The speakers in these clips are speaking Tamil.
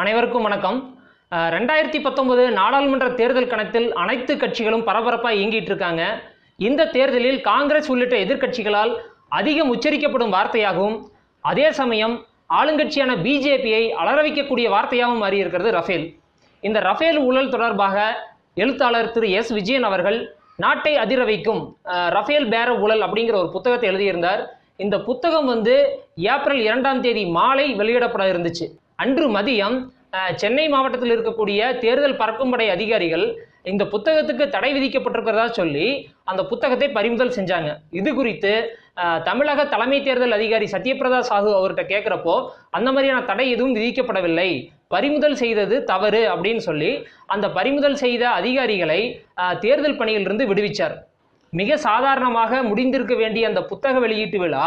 அனைவருக்கும் வணக்கம். ரெண்டாயிரத்தி பத்தொன்பது நாடாளுமன்ற தேர்தல் கணத்தில் அனைத்து கட்சிகளும் பரபரப்பாக இயங்கிட்டு இருக்காங்க. இந்த தேர்தலில் காங்கிரஸ் உள்ளிட்ட எதிர்க்கட்சிகளால் அதிகம் உச்சரிக்கப்படும் வார்த்தையாகவும் அதே சமயம் ஆளுங்கட்சியான பிஜேபியை அலரவிக்கக்கூடிய வார்த்தையாகவும் மாறியிருக்கிறது ரஃபேல். இந்த ரஃபேல் ஊழல் தொடர்பாக எழுத்தாளர் திரு எஸ். விஜயன் அவர்கள் நாட்டை அதிர வைக்கும் ரஃபேல் பேர ஊழல் அப்படிங்கிற ஒரு புத்தகத்தை எழுதியிருந்தார். இந்த புத்தகம் வந்து ஏப்ரல் இரண்டாம் தேதி மாலை வெளியிடப்பட இருந்துச்சு. அன்று மதியம் சென்னை மாவட்டத்தில் இருக்கக்கூடிய தேர்தல் பறக்கும்படை அதிகாரிகள் இந்த புத்தகத்துக்கு தடை விதிக்கப்பட்டிருக்கிறதா சொல்லி அந்த புத்தகத்தை பறிமுதல் செஞ்சாங்க. இது குறித்து தமிழக தலைமை தேர்தல் அதிகாரி சத்யபிரதா சாஹூ அவர்கிட்ட கேட்குறப்போ அந்த மாதிரியான தடை எதுவும் விதிக்கப்படவில்லை. பறிமுதல் செய்தது தவறு அப்படின்னு சொல்லி அந்த பறிமுதல் செய்த அதிகாரிகளை தேர்தல் பணியிலிருந்து விடுவிச்சார். மிக சாதாரணமாக முடிந்திருக்க வேண்டிய அந்த புத்தக வெளியீட்டு விழா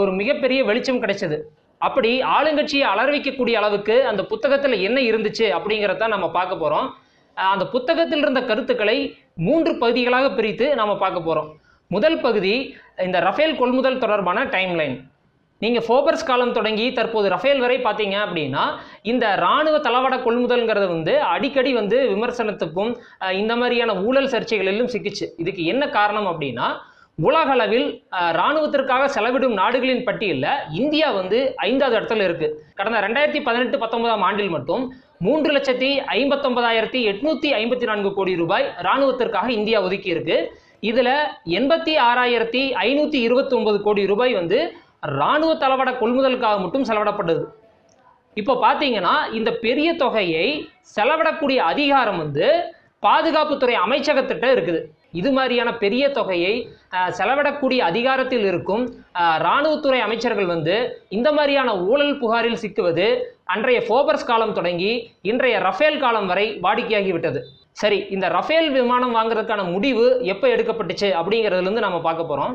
ஒரு மிகப்பெரிய வெளிச்சம் கிடைச்சது. அப்படி ஆளுங்கட்சியை அலர்விக்கக்கூடிய அளவுக்கு அந்த புத்தகத்தில் என்ன இருந்துச்சு அப்படிங்கிறத நம்ம பார்க்க போகிறோம் அந்த புத்தகத்தில் இருந்த கருத்துக்களை மூன்று பகுதிகளாக பிரித்து நம்ம பார்க்க போகிறோம் முதல் பகுதி இந்த ரஃபேல் கொள்முதல் தொடர்பான டைம்லைன் நீங்கள் ஃபோபர்ஸ் காலம் தொடங்கி தற்போது ரஃபேல் வரை பார்த்தீங்க அப்படின்னா இந்த இராணுவ தளவாட கொள்முதல்ங்கிறது வந்து அடிக்கடி வந்து விமர்சனத்துக்கும் இந்த மாதிரியான ஊழல் சர்ச்சைகளிலும் சிக்கிச்சு. இதுக்கு என்ன காரணம் அப்படின்னா உலகளவில் ராணுவத்திற்காக இராணுவத்திற்காக செலவிடும் நாடுகளின் பட்டியலில் இந்தியா வந்து ஐந்தாவது இடத்துல இருக்குது கடந்த ரெண்டாயிரத்தி பதினெட்டு பத்தொன்பதாம் ஆண்டில் மட்டும் மூன்று லட்சத்தி ஐம்பத்தொன்பதாயிரத்தி எட்நூத்தி ஐம்பத்தி நான்கு கோடி ரூபாய் இராணுவத்திற்காக இந்தியா ஒதுக்கியிருக்கு இதில் எண்பத்தி ஆறாயிரத்தி ஐநூற்றி இருபத்தி ஒன்பது கோடி ரூபாய் வந்து இராணுவ தளவாட கொள்முதலுக்காக மட்டும் செலவிடப்பட்டது. இப்போ பார்த்தீங்கன்னா இந்த பெரிய தொகையை செலவிடக்கூடிய அதிகாரம் வந்து பாதுகாப்புத்துறை அமைச்சகத்திட்ட இருக்குது. இது மாதிரியான பெரிய தொகையை செலவிடக்கூடிய அதிகாரத்தில் இருக்கும் இராணுவத்துறை அமைச்சர்கள் வந்து இந்த மாதிரியான ஊழல் புகாரில் சிக்குவது அன்றைய ஃபோபர்ஸ் காலம் தொடங்கி இன்றைய ரஃபேல் காலம் வரை வாடிக்கையாகிவிட்டது. சரி இந்த ரஃபேல் விமானம் வாங்குறதுக்கான முடிவு எப்போ எடுக்கப்பட்டுச்சு அப்படிங்கிறதுலேருந்து நம்ம பார்க்க போகிறோம்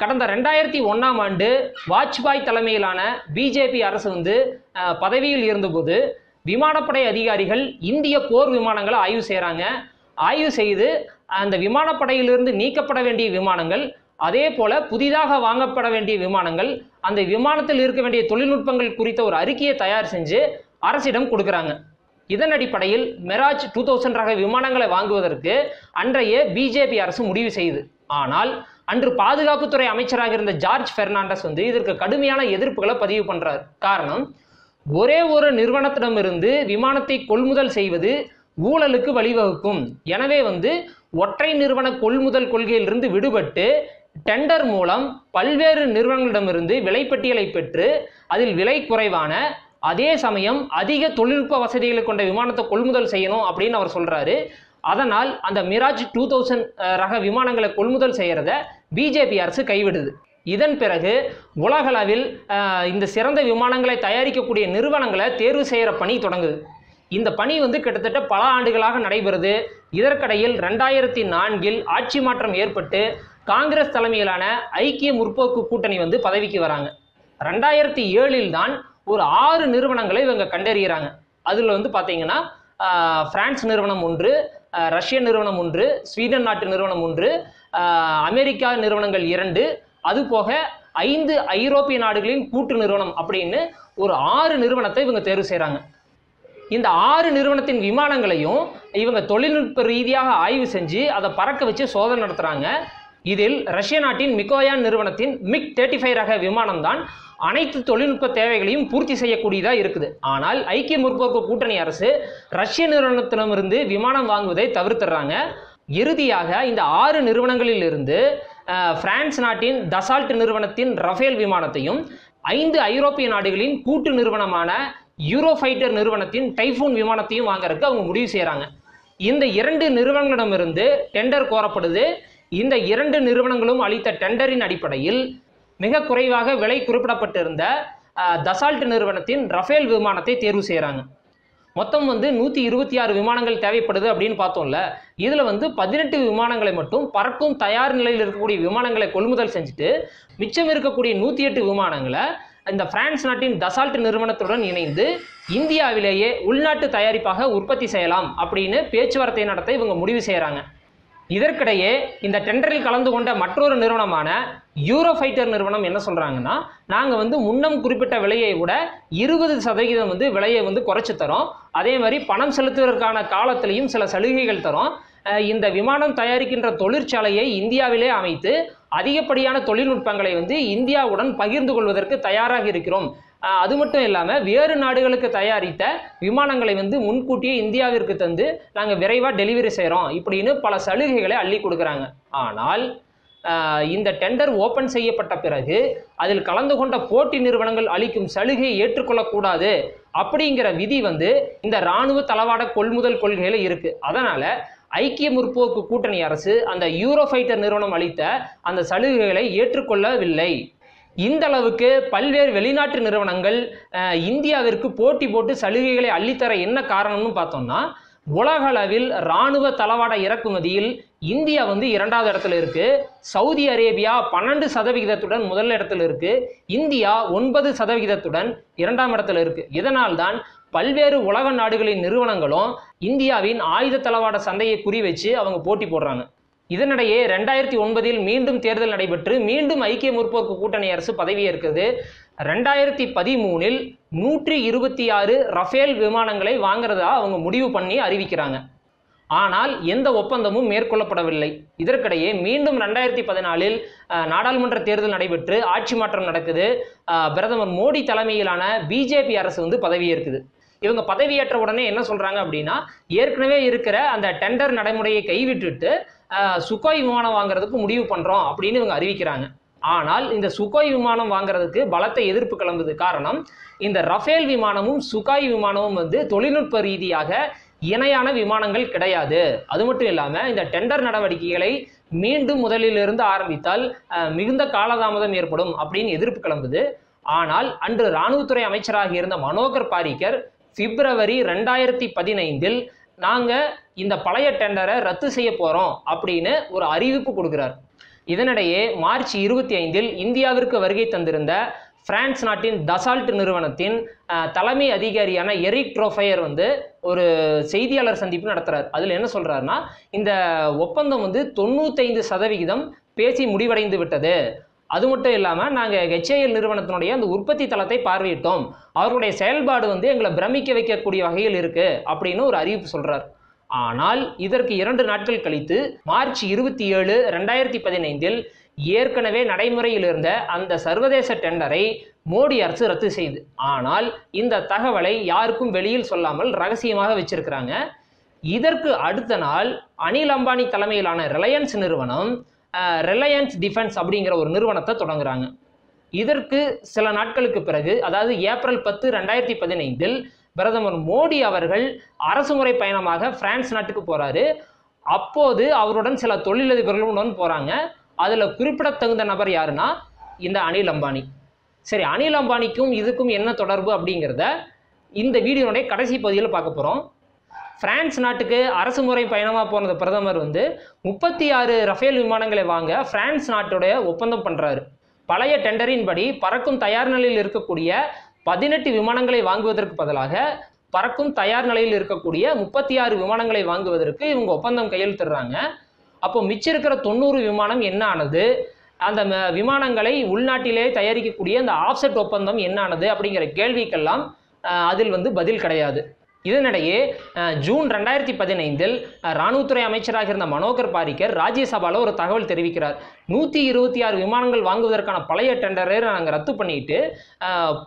கடந்த ரெண்டாயிரத்தி ஒன்றாம் ஆண்டு வாஜ்பாய் தலைமையிலான பிஜேபி அரசு வந்து பதவியில் இருந்தபோது விமானப்படை அதிகாரிகள் இந்திய போர் விமானங்களை ஆய்வு செய்கிறாங்க ஆய்வு செய்து அந்த விமானப்படையிலிருந்து நீக்கப்பட வேண்டிய விமானங்கள் அதே போல புதிதாக வாங்கப்பட வேண்டிய விமானங்கள் அந்த விமானத்தில் இருக்க வேண்டிய தொழில்நுட்பங்கள் குறித்த ஒரு அறிக்கையை தயார் செஞ்சு அரசிடம் கொடுக்குறாங்க. இதன் அடிப்படையில் மெராஜ் டூ தௌசண்ட் ரக விமானங்களை வாங்குவதற்கு அன்றைய பிஜேபி அரசு முடிவு செய்யுது ஆனால் அன்று பாதுகாப்புத்துறை அமைச்சராக இருந்த ஜார்ஜ் பெர்னாண்டஸ் வந்து இதற்கு கடுமையான எதிர்ப்புகளை பதிவு பண்றார். காரணம் ஒரே ஒரு நிறுவனத்திடமிருந்து விமானத்தை கொள்முதல் செய்வது ஊழலுக்கு வழிவகுக்கும். எனவே வந்து ஒற்றை நிறுவன கொள்முதல் கொள்கையிலிருந்து விடுபட்டு டெண்டர் மூலம் பல்வேறு நிறுவனங்களிடமிருந்து விலைப்பட்டியலை பெற்று அதில் விலை குறைவான அதே சமயம் அதிக தொழில்நுட்ப வசதிகளை கொண்ட விமானத்தை கொள்முதல் செய்யணும் அப்படின்னு அவர் சொல்கிறாரு அதனால் அந்த மிராஜ் டூ தௌசண்ட் ரக விமானங்களை கொள்முதல் செய்கிறத பிஜேபி அரசு கைவிடுது. இதன் பிறகு உலகளவில் இந்த சிறந்த விமானங்களை தயாரிக்கக்கூடிய நிறுவனங்களை தேர்வு செய்கிற பணி தொடங்குது. இந்த பணி வந்து கிட்டத்தட்ட பல ஆண்டுகளாக நடைபெறுது. இதற்கிடையில் ரெண்டாயிரத்தி நான்கில் ஆட்சி மாற்றம் ஏற்பட்டு காங்கிரஸ் தலைமையிலான ஐக்கிய முற்போக்கு கூட்டணி வந்து பதவிக்கு வராங்க. ரெண்டாயிரத்தி ஏழில் தான் ஒரு ஆறு நிறுவனங்களை இவங்க கண்டறிகிறாங்க அதில் வந்து பார்த்தீங்கன்னா பிரான்ஸ் நிறுவனம் ஒன்று ரஷ்ய நிறுவனம் ஒன்று ஸ்வீடன் நாட்டு நிறுவனம் ஒன்று அமெரிக்கா நிறுவனங்கள் இரண்டு அதுபோக ஐந்து ஐரோப்பிய நாடுகளின் கூட்டு நிறுவனம் அப்படின்னு ஒரு ஆறு நிறுவனத்தை இவங்க தேர்வு செய்கிறாங்க இந்த ஆறு நிறுவனத்தின் விமானங்களையும் இவங்க தொழில்நுட்ப ரீதியாக ஆய்வு செஞ்சு அதை பறக்க வச்சு சோதனை நடத்துகிறாங்க இதில் ரஷ்ய நாட்டின் மிகோயான் நிறுவனத்தின் மிக் தேர்ட்டி ஃபைவ் ரக விமானம் தான் அனைத்து தொழில்நுட்ப தேவைகளையும் பூர்த்தி செய்யக்கூடியதாக இருக்குது. ஆனால் ஐக்கிய முற்போக்கு கூட்டணி அரசு ரஷ்ய நிறுவனத்திடமிருந்து விமானம் வாங்குவதை தவிர்த்துறாங்க. இறுதியாக இந்த ஆறு நிறுவனங்களில் இருந்து பிரான்ஸ் நாட்டின் தசால்ட் நிறுவனத்தின் ரஃபேல் விமானத்தையும் ஐந்து ஐரோப்பிய நாடுகளின் கூட்டு நிறுவனமான யூரோஃபைட்டர் நிறுவனத்தின் டைஃபூன் விமானத்தையும் வாங்குறதுக்கு அவங்க முடிவு செய்கிறாங்க இந்த இரண்டு நிறுவனங்களிடமிருந்து டெண்டர் கோரப்படுது. இந்த இரண்டு நிறுவனங்களும் அளித்த டெண்டரின் அடிப்படையில் மிக குறைவாக விலை குறிப்பிடப்பட்டிருந்த தசால்ட் நிறுவனத்தின் ரஃபேல் விமானத்தை தேர்வு செய்கிறாங்க மொத்தம் வந்து நூற்றி இருபத்தி ஆறு விமானங்கள் தேவைப்படுது அப்படின்னு பார்த்தோம்ல. இதில் வந்து பதினெட்டு விமானங்களை மட்டும் பறக்கும் தயார் நிலையில் இருக்கக்கூடிய விமானங்களை கொள்முதல் செஞ்சுட்டு மிச்சம் இருக்கக்கூடிய நூற்றி எட்டு விமானங்களை இந்த பிரான்ஸ் நாட்டின் தசால்ட் நிறுவனத்துடன் இணைந்து இந்தியாவிலேயே உள்நாட்டு தயாரிப்பாக உற்பத்தி செய்யலாம் அப்படின்னு பேச்சுவார்த்தை நடத்த இவங்க முடிவு செய்கிறாங்க இதற்கிடையே இந்த டெண்டரில் கலந்து கொண்ட மற்றொரு நிறுவனமான யூரோஃபைட்டர் நிறுவனம் என்ன சொல்கிறாங்கன்னா நாங்கள் வந்து முன்னம் குறிப்பிட்ட விலையை விட இருபது சதவீதம் வந்து விலையை வந்து குறைச்சி தரோம். அதே மாதிரி பணம் செலுத்துவதற்கான காலத்திலையும் சில சலுகைகள் தரோம். இந்த விமானம் தயாரிக்கின்ற தொழிற்சாலையை இந்தியாவிலே அமைத்து அதிகப்படியான தொழில்நுட்பங்களை வந்து இந்தியாவுடன் பகிர்ந்து கொள்வதற்கு தயாராக இருக்கிறோம். அது மட்டும் இல்லாமல் வேறு நாடுகளுக்கு தயாரித்த விமானங்களை வந்து முன்கூட்டியே இந்தியாவிற்கு தந்து நாங்கள் விரைவாக டெலிவரி செய்கிறோம் இப்படின்னு பல சலுகைகளை அள்ளி கொடுக்குறாங்க. ஆனால் இந்த டெண்டர் ஓப்பன் செய்யப்பட்ட பிறகு அதில் கலந்து கொண்ட போட்டி நிறுவனங்கள் அளிக்கும் சலுகையை ஏற்றுக்கொள்ளக்கூடாது அப்படிங்கிற விதி வந்து இந்த இராணுவ தளவாட கொள்முதல் கொள்கையில் இருக்குது அதனால் ஐக்கிய முற்போக்கு கூட்டணி அரசு அந்த யூரோஃபைட்டர் நிறுவனம் அளித்த அந்த சலுகைகளை ஏற்றுக்கொள்ளவில்லை. இந்த அளவுக்கு பல்வேறு வெளிநாட்டு நிறுவனங்கள் இந்தியாவிற்கு போட்டி போட்டு சலுகைகளை அள்ளித்தர என்ன காரணம்னு பார்த்தோம்னா உலக அளவில் இராணுவ தளவாட இறக்குமதியில் இந்தியா வந்து இரண்டாவது இடத்துல இருக்கு. சவுதி அரேபியா பன்னெண்டு சதவிகிதத்துடன் முதல் இடத்துல இருக்கு. இந்தியா ஒன்பது சதவிகிதத்துடன் இரண்டாம் இடத்துல இருக்கு. இதனால்தான் பல்வேறு உலக நாடுகளின் நிறுவனங்களும் இந்தியாவின் ஆயுத தளவாட சந்தையை குறி வச்சு அவங்க போட்டி போடுறாங்க. இதனிடையே ரெண்டாயிரத்தி ஒன்பதில் மீண்டும் தேர்தல் நடைபெற்று மீண்டும் ஐக்கிய முற்போக்கு கூட்டணி அரசு பதவியேற்கிறது. ரெண்டாயிரத்தி பதிமூணில் நூற்றி இருபத்தி ஆறு ரஃபேல் விமானங்களை வாங்குறதா அவங்க முடிவு பண்ணி அறிவிக்கிறாங்க. ஆனால் எந்த ஒப்பந்தமும் மேற்கொள்ளப்படவில்லை. இதற்கிடையே மீண்டும் ரெண்டாயிரத்தி பதினாலில் நாடாளுமன்ற தேர்தல் நடைபெற்று ஆட்சி மாற்றம் நடக்குது. பிரதமர் மோடி தலைமையிலான பிஜேபி அரசு வந்து பதவியேற்குது. இவங்க பதவியேற்ற உடனே என்ன சொல்றாங்க அப்படின்னா ஏற்கனவே இருக்கிற அந்த டெண்டர் நடைமுறையை கைவிட்டுட்டு சுகாய் சுகோய் விமானம் வாங்குறதுக்கு முடிவு பண்றோம் அப்படின்னு இவங்க அறிவிக்கிறாங்க. ஆனால் இந்த சுகாய் விமானம் வாங்குறதுக்கு பலத்த எதிர்ப்பு கிளம்புது. காரணம் இந்த ரஃபேல் விமானமும் சுகாய் விமானமும் வந்து தொழில்நுட்ப ரீதியாக இணையான விமானங்கள் கிடையாது. அது மட்டும் இல்லாமல் இந்த டெண்டர் நடவடிக்கைகளை மீண்டும் முதலிலிருந்து ஆரம்பித்தால் மிகுந்த காலதாமதம் ஏற்படும் அப்படின்னு எதிர்ப்பு கிளம்புது. ஆனால் அன்று இராணுவத்துறை அமைச்சராக இருந்த மனோகர் பாரிக்கர் பிப்ரவரி ரெண்டாயிரத்தி பதினைந்தில் நாங்கள் இந்த பழைய டெண்டரை ரத்து செய்ய போகிறோம் அப்படின்னு ஒரு அறிவிப்பு கொடுக்குறார். இதனிடையே மார்ச் இருபத்தி ஐந்தில் இந்தியாவிற்கு வருகை தந்திருந்த பிரான்ஸ் நாட்டின் டசால்ட் நிறுவனத்தின் தலைமை அதிகாரியான எரிக் ட்ரோஃபயர் வந்து ஒரு செய்தியாளர் சந்திப்பு நடத்துகிறார் அதில் என்ன சொல்கிறாருன்னா இந்த ஒப்பந்தம் வந்து தொண்ணூத்தைந்து சதவிகிதம் பேசி முடிவடைந்து விட்டது. அது மட்டும் இல்லாமல் நாங்கள் ஹெச்ஏஎல் நிறுவனத்தினுடைய அந்த உற்பத்தி தளத்தை பார்வையிட்டோம். அவர்களுடைய செயல்பாடு வந்து எங்களை பிரமிக்க வைக்கக்கூடிய வகையில் இருக்கு அப்படின்னு ஒரு அறிவிப்பு சொல்றார். ஆனால் இதற்கு இரண்டு நாட்கள் கழித்து மார்ச் இருபத்தி ஏழு ரெண்டாயிரத்தி பதினைந்தில் ஏற்கனவே நடைமுறையில் இருந்த அந்த சர்வதேச டெண்டரை மோடி அரசு ரத்து செய்து. ஆனால் இந்த தகவலை யாருக்கும் வெளியில் சொல்லாமல் ரகசியமாக வச்சிருக்கிறாங்க. இதற்கு அடுத்த நாள் அனில் அம்பானி தலைமையிலான ரிலையன்ஸ் நிறுவனம் ரிலையன்ஸ் டிஃபென்ஸ் அப்படிங்கிற ஒரு நிறுவனத்தை தொடங்குறாங்க. இதற்கு சில நாட்களுக்கு பிறகு அதாவது ஏப்ரல் பத்து ரெண்டாயிரத்தி பதினைந்தில் பிரதமர் மோடி அவர்கள் அரசுமுறை பயணமாக பிரான்ஸ் நாட்டுக்கு போகிறாரு அப்போது அவருடன் சில தொழிலதிபர்களுடன் போகிறாங்க அதில் குறிப்பிடத்தகுந்த நபர் யாருன்னா இந்த அனில் அம்பானி. சரி அனில் அம்பானிக்கும் இதுக்கும் என்ன தொடர்பு அப்படிங்கிறத இந்த வீடியோனுடைய கடைசி பகுதியில் பார்க்க போகிறோம் பிரான்ஸ் நாட்டுக்கு அரசு முறை பயணமாக போனது பிரதமர் வந்து முப்பத்தி ஆறு ரஃபேல் விமானங்களை வாங்க பிரான்ஸ் நாட்டுடைய ஒப்பந்தம் பண்ணுறாரு பழைய டெண்டரின் படி பறக்கும் தயார் நிலையில் இருக்கக்கூடிய பதினெட்டு விமானங்களை வாங்குவதற்கு பதிலாக பறக்கும் தயார் நிலையில் இருக்கக்கூடிய முப்பத்தி ஆறு விமானங்களை வாங்குவதற்கு இவங்க ஒப்பந்தம் கையெழுத்துடுறாங்க. அப்போ மிச்சம் இருக்கிற தொண்ணூறு விமானம் என்ன ஆனது? அந்த ம- விமானங்களை உள்நாட்டிலே தயாரிக்கக்கூடிய அந்த ஆஃப்செட் ஒப்பந்தம் என்ன ஆனது அப்படிங்கிற கேள்விக்கெல்லாம் அதில் வந்து பதில் கிடையாது. இதனிடையே ஜூன் ரெண்டாயிரத்தி பதினைந்தில் இராணுவத்துறை அமைச்சராக இருந்த மனோகர் பாரிக்கர் ராஜ்யசபாவில் ஒரு தகவல் தெரிவிக்கிறார். நூற்றி இருபத்தி ஆறு விமானங்கள் வாங்குவதற்கான பழைய டெண்டரை நாங்கள் ரத்து பண்ணிட்டு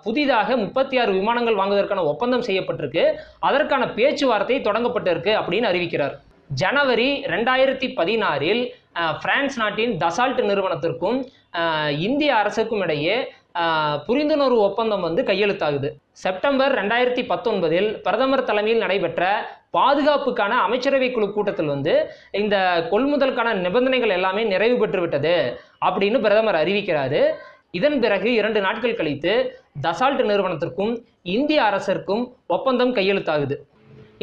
புதிதாக முப்பத்தி ஆறு விமானங்கள் வாங்குவதற்கான ஒப்பந்தம் செய்யப்பட்டிருக்கு. அதற்கான பேச்சுவார்த்தை தொடங்கப்பட்டிருக்கு அப்படின்னு அறிவிக்கிறார். ஜனவரி ரெண்டாயிரத்தி பதினாறில் பிரான்ஸ் நாட்டின் தசால்ட் நிறுவனத்திற்கும் இந்திய அரசுக்கும் இடையே புரிந்துணர்வு ஒப்பந்தம் வந்து கையெழுத்தாகுது. செப்டம்பர் ரெண்டாயிரத்தி பத்தொன்பதில் பிரதமர் தலைமையில் நடைபெற்ற பாதுகாப்புக்கான அமைச்சரவை குழு கூட்டத்தில் வந்து இந்த கொள்முதலுக்கான நிபந்தனைகள் எல்லாமே நிறைவு பெற்று விட்டது அப்படின்னு பிரதமர் அறிவிக்கிறாரு. இதன் பிறகு இரண்டு நாட்கள் கழித்து தசால்ட் நிறுவனத்திற்கும் இந்திய அரசிற்கும் ஒப்பந்தம் கையெழுத்தாகுது.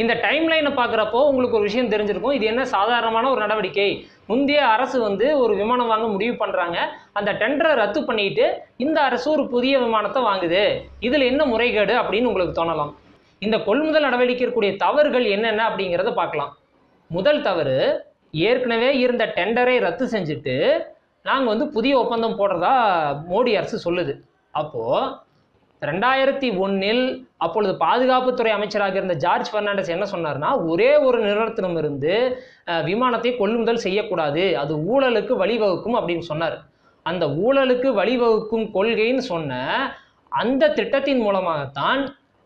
இந்த டைம்லைனை பார்க்குறப்போ உங்களுக்கு ஒரு விஷயம் தெரிஞ்சிருக்கும். இது என்ன சாதாரணமான ஒரு நடவடிக்கை? முந்தைய அரசு வந்து ஒரு விமானம் வாங்க முடிவு பண்ணுறாங்க அந்த டெண்டரை ரத்து பண்ணிட்டு இந்த அரசு ஒரு புதிய விமானத்தை வாங்குது. இதில் என்ன முறைகேடு அப்படின்னு உங்களுக்கு தோணலாம். இந்த கொள்முதல் நடவடிக்கை இருக்கக்கூடிய தவறுகள் என்னென்ன அப்படிங்கிறத பார்க்கலாம். முதல் தவறு ஏற்கனவே இருந்த டெண்டரை ரத்து செஞ்சுட்டு நாங்கள் வந்து புதிய ஒப்பந்தம் போடுறதா மோடி அரசு சொல்லுது. அப்போது ரெண்டாயிரத்தி ஒன்றில் அப்பொழுது பாதுகாப்புத்துறை அமைச்சராக இருந்த ஜார்ஜ் பெர்னாண்டஸ் என்ன சொன்னார்னா ஒரே ஒரு நிறுவனத்திடமிருந்து விமானத்தை கொள்முதல் செய்யக்கூடாது அது ஊழலுக்கு வழிவகுக்கும் அப்படின்னு சொன்னார். அந்த ஊழலுக்கு வழிவகுக்கும் கொள்கைன்னு சொன்ன அந்த திட்டத்தின் மூலமாகத்தான்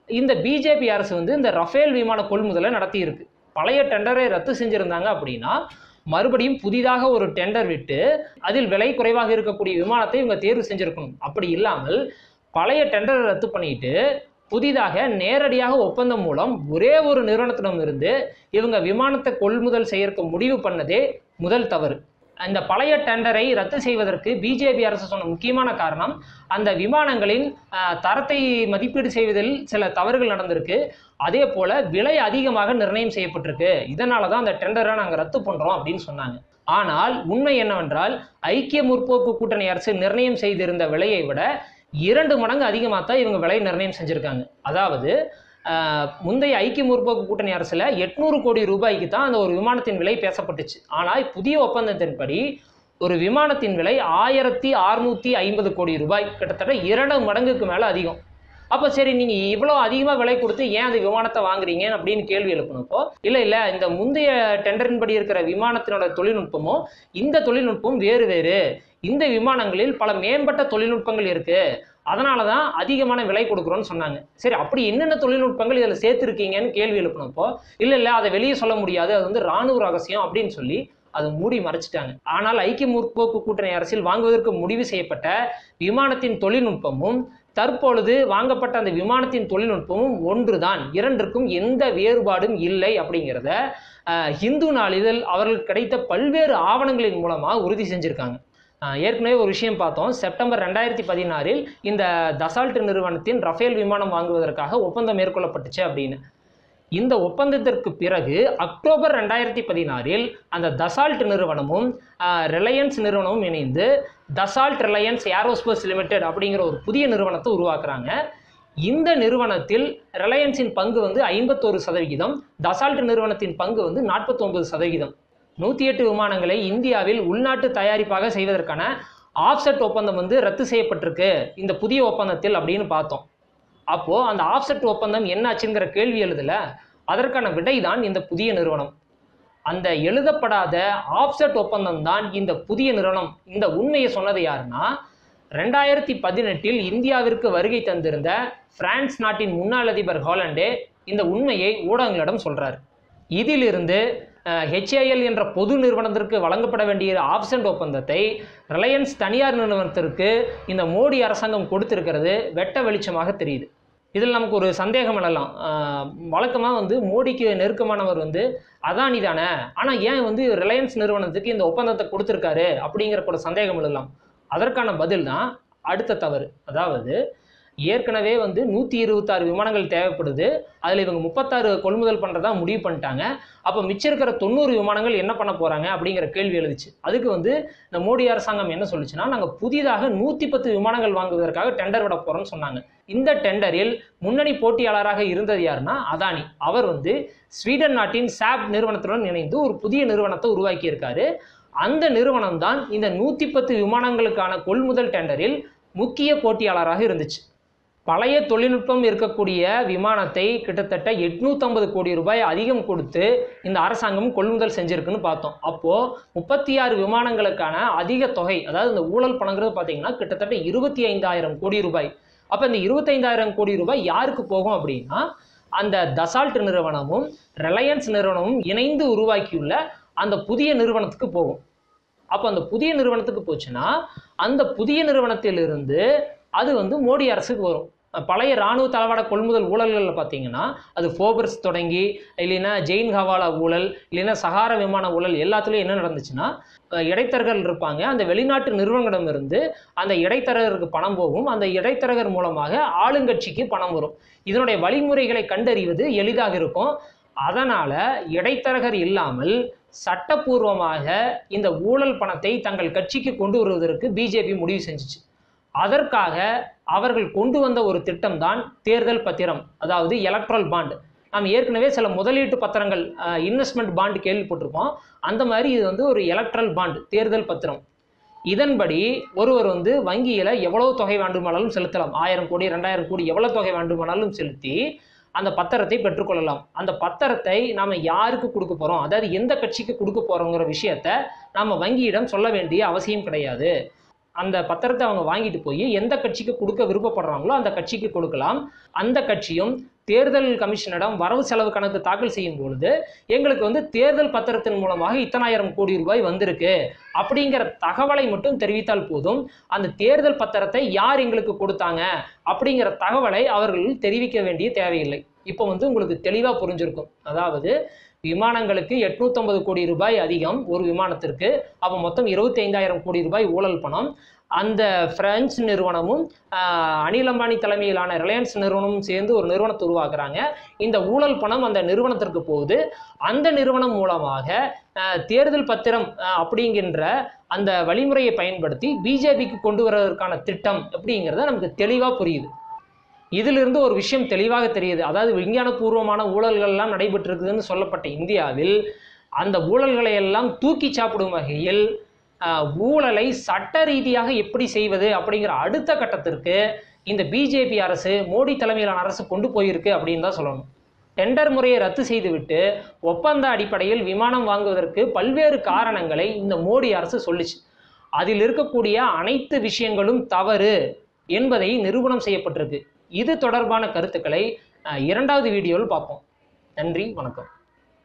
இந்த பிஜேபி அரசு வந்து இந்த ரஃபேல் விமான கொள்முதலை நடத்தியிருக்கு. பழைய டெண்டரை ரத்து செஞ்சுருந்தாங்க அப்படின்னா மறுபடியும் புதிதாக ஒரு டெண்டர் விட்டு அதில் விலை குறைவாக இருக்கக்கூடிய விமானத்தை இவங்க தேர்வு செஞ்சிருக்கணும். அப்படி இல்லாமல் பழைய டெண்டரை ரத்து பண்ணிட்டு புதிதாக நேரடியாக ஒப்பந்தம் மூலம் ஒரே ஒரு நிறுவனத்திடம் இருந்து இவங்க விமானத்தை கொள்முதல் செய்யறதுக்கு முடிவு பண்ணதே முதல் தவறு. அந்த பழைய டெண்டரை ரத்து செய்வதற்கு பிஜேபி அரசு சொன்ன முக்கியமான காரணம் அந்த விமானங்களின் தரத்தை மதிப்பீடு செய்வதில் சில தவறுகள் நடந்திருக்கு. அதே போல விலை அதிகமாக நிர்ணயம் செய்யப்பட்டிருக்கு. இதனால தான் அந்த டெண்டரை நாங்கள் ரத்து பண்ணுறோம் அப்படின்னு சொன்னாங்க. ஆனால் உண்மை என்னவென்றால் ஐக்கிய முற்போக்கு கூட்டணி அரசு நிர்ணயம் செய்திருந்த விலையை விட இரண்டு மடங்கு அதிகமாக தான் இவங்க விலை நிர்ணயம் செஞ்சுருக்காங்க. அதாவது முந்தைய ஐக்கிய முற்போக்கு கூட்டணி அரசில் எட்நூறு கோடி ரூபாய்க்கு தான் அந்த ஒரு விமானத்தின் விலை பேசப்பட்டுச்சு. ஆனால் புதிய ஒப்பந்தத்தின்படி ஒரு விமானத்தின் விலை ஆயிரத்தி அறுநூற்றி ஐம்பது கோடி ரூபாய். கிட்டத்தட்ட இரண்டு மடங்குக்கு மேலே அதிகம். அப்போ சரி நீங்கள் இவ்வளோ அதிகமாக விலை கொடுத்து ஏன் அது விமானத்தை வாங்குறீங்க அப்படின்னு கேள்வி எழுப்பினப்போ இல்லை இல்லை இந்த முந்தைய டெண்டரின்படி இருக்கிற விமானத்தினோட தொழில்நுட்பமும் இந்த தொழில்நுட்பம் வேறு வேறு. இந்த விமானங்களில் பல மேம்பட்ட தொழில்நுட்பங்கள் இருக்கு. அதனால தான் அதிகமான விலை கொடுக்குறோன்னு சொன்னாங்க. சரி அப்படி என்னென்ன தொழில்நுட்பங்கள் இதில் சேர்த்துருக்கீங்கன்னு கேள்வி எழுப்பினப்போ இல்லை இல்லை அதை வெளியே சொல்ல முடியாது. அது வந்து ராணுவ ரகசியம் அப்படின்னு சொல்லி அதை மூடி மறைச்சிட்டாங்க. ஆனால் ஐக்கிய முற்போக்கு கூட்டணி அரசில் வாங்குவதற்கு முடிவு செய்யப்பட்ட விமானத்தின் தொழில்நுட்பமும் தற்பொழுது வாங்கப்பட்ட அந்த விமானத்தின் தொழில்நுட்பமும் ஒன்றுதான். இரண்டிற்கும் எந்த வேறுபாடும் இல்லை அப்படிங்கிறத ஹிந்து நாளிதழ் அவர்களுக்கு கிடைத்த பல்வேறு ஆவணங்களின் மூலமாக உறுதி செஞ்சுருக்காங்க. ஏற்கனவே ஒரு விஷயம் பார்த்தோம். செப்டம்பர் ரெண்டாயிரத்தி பதினாறில் இந்த தசால்ட் நிறுவனத்தின் ரஃபேல் விமானம் வாங்குவதற்காக ஒப்பந்தம் மேற்கொள்ளப்பட்டுச்சு அப்படின்னு. இந்த ஒப்பந்தத்திற்கு பிறகு அக்டோபர் ரெண்டாயிரத்தி பதினாறில் அந்த தசால்ட் நிறுவனமும் ரிலையன்ஸ் நிறுவனமும் இணைந்து தசால்ட் ரிலையன்ஸ் ஏரோஸ்பேஸ் லிமிடெட் அப்படிங்கிற ஒரு புதிய நிறுவனத்தை உருவாக்குறாங்க. இந்த நிறுவனத்தில் ரிலையன்ஸின் பங்கு வந்து ஐம்பத்தோரு சதவிகிதம் தசால்ட் நிறுவனத்தின் பங்கு வந்து நாற்பத்தொன்பது சதவிகிதம். நூற்றி எட்டு விமானங்களை இந்தியாவில் உள்நாட்டு தயாரிப்பாக செய்வதற்கான ஆஃப்செட் ஒப்பந்தம் வந்து ரத்து செய்யப்பட்டிருக்கு. இந்த புதிய ஒப்பந்தத்தில் அப்படின்னு பார்த்தோம். அப்போது அந்த ஆஃப்செட் ஒப்பந்தம் என்னாச்சுங்கிற கேள்வி எழுதல. அதற்கான விடை தான் இந்த புதிய நிறுவனம். அந்த எழுதப்படாத ஆஃப்செட் ஒப்பந்தம் தான் இந்த புதிய நிறுவனம். இந்த உண்மையை சொன்னது யாருன்னா ரெண்டாயிரத்தி பதினெட்டில் இந்தியாவிற்கு வருகை தந்திருந்த பிரான்ஸ் நாட்டின் முன்னாள் அதிபர் ஹாலண்டே இந்த உண்மையை ஊடகங்களிடம் சொல்கிறார் இதிலிருந்து ஹெச்ஏஎல் என்ற பொது நிறுவனத்திற்கு வழங்கப்பட வேண்டிய ஆப்ஷன் ஒப்பந்தத்தை ரிலையன்ஸ் தனியார் நிறுவனத்திற்கு இந்த மோடி அரசாங்கம் கொடுத்திருக்கிறது. வெட்ட வெளிச்சமாக தெரியுது. இதில் நமக்கு ஒரு சந்தேகம் எழலாம். வழக்கமாக வந்து மோடிக்கு நெருக்கமானவர் வந்து அதானி தானே? ஆனால் ஏன் வந்து ரிலையன்ஸ் நிறுவனத்துக்கு இந்த ஒப்பந்தத்தை கொடுத்துருக்காரு அப்படிங்கிற கூட சந்தேகம் எழலாம். அதற்கான பதில் தான் அடுத்த தவறு. அதாவது ஏற்கனவே வந்து நூற்றி இருபத்தாறு விமானங்கள் தேவைப்படுது. அதில் இவங்க முப்பத்தாறு கொள்முதல் பண்ணுறதா முடிவு பண்ணிட்டாங்க. அப்போ மிச்சம் இருக்கிற தொண்ணூறு விமானங்கள் என்ன பண்ண போகிறாங்க அப்படிங்கிற கேள்வி எழுதுச்சு. அதுக்கு வந்து இந்த மோடி அரசாங்கம் என்ன சொல்லுச்சுன்னா நாங்கள் புதிதாக நூற்றி பத்து விமானங்கள் வாங்குவதற்காக டெண்டர் விட போகிறோம்னு சொன்னாங்க. இந்த டெண்டரில் முன்னணி போட்டியாளராக இருந்தது யாருன்னா அதானி. அவர் வந்து ஸ்வீடன் நாட்டின் சாப் நிறுவனத்துடன் இணைந்து ஒரு புதிய நிறுவனத்தை உருவாக்கியிருக்காரு. அந்த நிறுவனம் தான் இந்த நூற்றி பத்து விமானங்களுக்கான கொள்முதல் டெண்டரில் முக்கிய போட்டியாளராக இருந்துச்சு. பழைய தொழில்நுட்பம் இருக்கக்கூடிய விமானத்தை கிட்டத்தட்ட எட்நூற்றம்பது கோடி ரூபாய் அதிகம் கொடுத்து இந்த அரசாங்கம் கொள்முதல் செஞ்சிருக்குன்னு பார்த்தோம். அப்போது முப்பத்தி ஆறு விமானங்களுக்கான அதிக தொகை அதாவது இந்த ஊழல் பணங்கிறது பார்த்தீங்கன்னா கிட்டத்தட்ட இருபத்தி ஐந்தாயிரம் கோடி ரூபாய். அப்போ இந்த இருபத்தைந்தாயிரம் கோடி ரூபாய் யாருக்கு போகும் அப்படின்னா அந்த தசால்ட் நிறுவனமும் ரிலையன்ஸ் நிறுவனமும் இணைந்து உருவாக்கியுள்ள அந்த புதிய நிறுவனத்துக்கு போகும். அப்போ அந்த புதிய நிறுவனத்துக்கு போச்சுன்னா அந்த புதிய நிறுவனத்திலிருந்து அது வந்து மோடி அரசுக்கு வரும். பழைய இராணுவ தளவாட கொள்முதல் ஊழல்களில் பார்த்தீங்கன்னா அது ஃபோபர்ஸ் தொடங்கி இல்லைன்னா ஜெயின் ஹவாலா ஊழல் இல்லைன்னா சகார விமான ஊழல் எல்லாத்துலேயும் என்ன நடந்துச்சுன்னா இடைத்தரகர்கள் இருப்பாங்க. அந்த வெளிநாட்டு நிறுவனங்களிடமிருந்து அந்த இடைத்தரகருக்கு பணம் போகும். அந்த இடைத்தரகர் மூலமாக ஆளுங்கட்சிக்கு பணம் வரும். இதனுடைய வழிமுறைகளை கண்டறிவது எளிதாக இருக்கும். அதனால் இடைத்தரகர் இல்லாமல் சட்டப்பூர்வமாக இந்த ஊழல் பணத்தை தங்கள் கட்சிக்கு கொண்டு வருவதற்கு பிஜேபி முடிவு செஞ்சுச்சு. அதற்காக அவர்கள் கொண்டு வந்த ஒரு திட்டம் தான் தேர்தல் பத்திரம் அதாவது எலக்ட்ரல் பாண்ட் நாம் ஏற்கனவே சில முதலீட்டு பத்திரங்கள் இன்வெஸ்ட்மெண்ட் பாண்டு கேள்விப்பட்டிருப்போம் அந்த மாதிரி இது வந்து ஒரு எலக்ட்ரல் பாண்ட் தேர்தல் பத்திரம். இதன்படி ஒருவர் வந்து வங்கியில் எவ்வளவு தொகை வேண்டுமானாலும் செலுத்தலாம். ஆயிரம் கோடி ரெண்டாயிரம் கோடி எவ்வளோ தொகை வேண்டுமானாலும் செலுத்தி அந்த பத்திரத்தை பெற்றுக்கொள்ளலாம் அந்த பத்திரத்தை நாம் யாருக்கு கொடுக்க போகிறோம் அதாவது எந்த கட்சிக்கு கொடுக்க போகிறோங்கிற விஷயத்த நாம் வங்கியிடம் சொல்ல வேண்டிய அவசியம் கிடையாது. அந்த பத்திரத்தை அவங்க வாங்கிட்டு போய் எந்த கட்சிக்கு கொடுக்க விருப்பப்படுறாங்களோ அந்த கட்சிக்கு கொடுக்கலாம். அந்த கட்சியும் தேர்தல் கமிஷனிடம் வரவு செலவு கணக்கு தாக்கல் செய்யும் பொழுது எங்களுக்கு வந்து தேர்தல் பத்திரத்தின் மூலமாக இத்தனாயிரம் கோடி ரூபாய் வந்திருக்கு. அப்படிங்கிற தகவலை மட்டும் தெரிவித்தால் போதும். அந்த தேர்தல் பத்திரத்தை யார் எங்களுக்கு கொடுத்தாங்க? அப்படிங்கிற தகவலை அவர்கள் தெரிவிக்க வேண்டிய தேவையில்லை. இப்போ வந்து உங்களுக்கு தெளிவாக புரிஞ்சிருக்கும். அதாவது விமானங்களுக்கு எட்நூத்தொன்பது கோடி ரூபாய் அதிகம் ஒரு விமானத்திற்கு. அப்போ மொத்தம் இருபத்தி ஐந்தாயிரம் கோடி ரூபாய் ஊழல் பணம். அந்த பிரெஞ்சு நிறுவனமும் அனில் அம்பானி தலைமையிலான ரிலையன்ஸ் நிறுவனமும் சேர்ந்து ஒரு நிறுவனத்தை உருவாக்குறாங்க. இந்த ஊழல் பணம் அந்த நிறுவனத்திற்கு போகுது. அந்த நிறுவனம் மூலமாக தேர்தல் பத்திரம் அப்படிங்கின்ற அந்த வழிமுறையை பயன்படுத்தி பிஜேபிக்கு கொண்டு வருவதற்கான திட்டம் அப்படிங்கிறத நமக்கு தெளிவாக புரியுது. இதிலிருந்து ஒரு விஷயம் தெளிவாக தெரியுது. அதாவது விஞ்ஞானபூர்வமான ஊழல்கள் எல்லாம் நடைபெற்றிருக்குதுன்னு சொல்லப்பட்ட இந்தியாவில் அந்த ஊழல்களை எல்லாம் தூக்கி சாப்பிடும் வகையில் ஊழலை சட்ட ரீதியாக எப்படி செய்வது அப்படிங்கிற அடுத்த கட்டத்திற்கு இந்த பிஜேபி அரசு மோடி தலைமையிலான அரசு கொண்டு போயிருக்கு அப்படின்னு தான் சொல்லணும். டெண்டர் முறையை ரத்து செய்துவிட்டு ஒப்பந்த அடிப்படையில் விமானம் வாங்குவதற்கு பல்வேறு காரணங்களை இந்த மோடி அரசு சொல்லுச்சு. அதில் இருக்கக்கூடிய அனைத்து விஷயங்களும் தவறு என்பதை நிரூபணம் செய்யப்பட்டிருக்கு. இது தொடர்பான கருத்துக்களை இரண்டாவது வீடியோவில் பார்ப்போம். நன்றி வணக்கம்.